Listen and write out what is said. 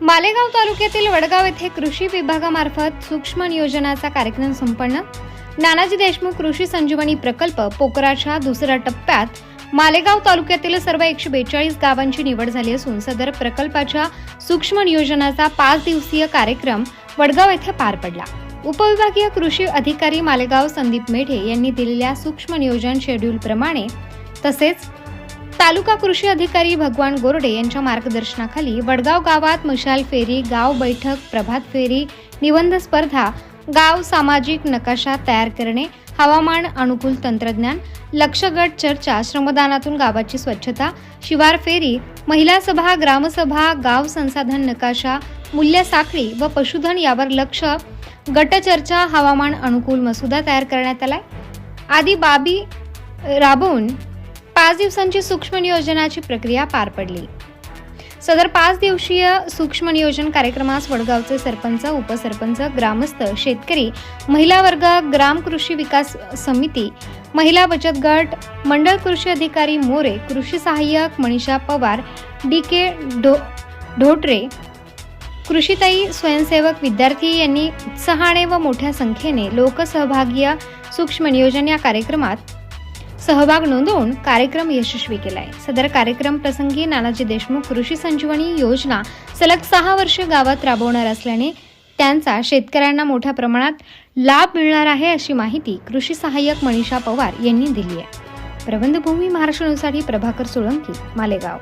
मालेगाव तालुक्यातील वडगाव येथे कृषी विभागामार्फत सूक्ष्म नियोजनाचा कार्यक्रम संपन्न. नानाजी देशमुख कृषी संजीवनी प्रकल्प पोकराच्या दुसऱ्या टप्प्यात मालेगाव तालुक्यातील सर्व एकशे बेचाळीस गावांची निवड झाली असून सदर प्रकल्पाच्या सूक्ष्म नियोजनाचा पाच दिवसीय कार्यक्रम वडगाव येथे पार पडला. उपविभागीय कृषी अधिकारी मालेगाव संदीप मेढे यांनी दिलेल्या सूक्ष्म नियोजन शेड्यूल प्रमाणे तसेच तालुका कृषी अधिकारी भगवान गोरडे यांच्या मार्गदर्शनाखाली वडगाव गावात मशाल फेरी गाव बैठक प्रभात फेरी निबंध स्पर्धा गाव सामाजिक नकाशा तयार करणे हवामान अनुकूल तंत्रज्ञान लक्षगट चर्चा श्रमदानातून गावाची स्वच्छता शिवार फेरी महिला सभा ग्रामसभा गाव संसाधन नकाशा मूल्य साखळी व पशुधन यावर लक्ष गटचर्चा हवामान अनुकूल मसुदा तयार करण्यात आलाय. आदी बाबी राबवून पाच दिवसांची सूक्ष्म नियोजनाची प्रक्रिया पार पडली. सदर पाच दिवसीय सूक्ष्म नियोजन कार्यक्रमास वडगावचे सरपंच उपसरपंच ग्रामस्थ शेतकरी महिला वर्ग ग्राम कृषी विकास समिती महिला बचत गट मंडळ कृषी अधिकारी मोरे कृषी सहाय्यक मनीषा पवार डी के ढो ढोटरे कृषीताई स्वयंसेवक विद्यार्थी यांनी उत्साहाने व मोठ्या संख्येने लोकसहभागीय सूक्ष्म नियोजन या कार्यक्रमात सहभाग नोंदवून कार्यक्रम यशस्वी केलाय. सदर कार्यक्रम प्रसंगी नानाजी देशमुख कृषी संजीवनी योजना सलग सहा वर्षे गावात राबवणार असल्याने त्यांचा शेतकऱ्यांना मोठ्या प्रमाणात लाभ मिळणार आहे अशी माहिती कृषी सहाय्यक मनीषा पवार यांनी दिली आहे. प्रबंधभूमी महाराष्ट्र न्यूजसाठी प्रभाकर सोळंकी मालेगाव.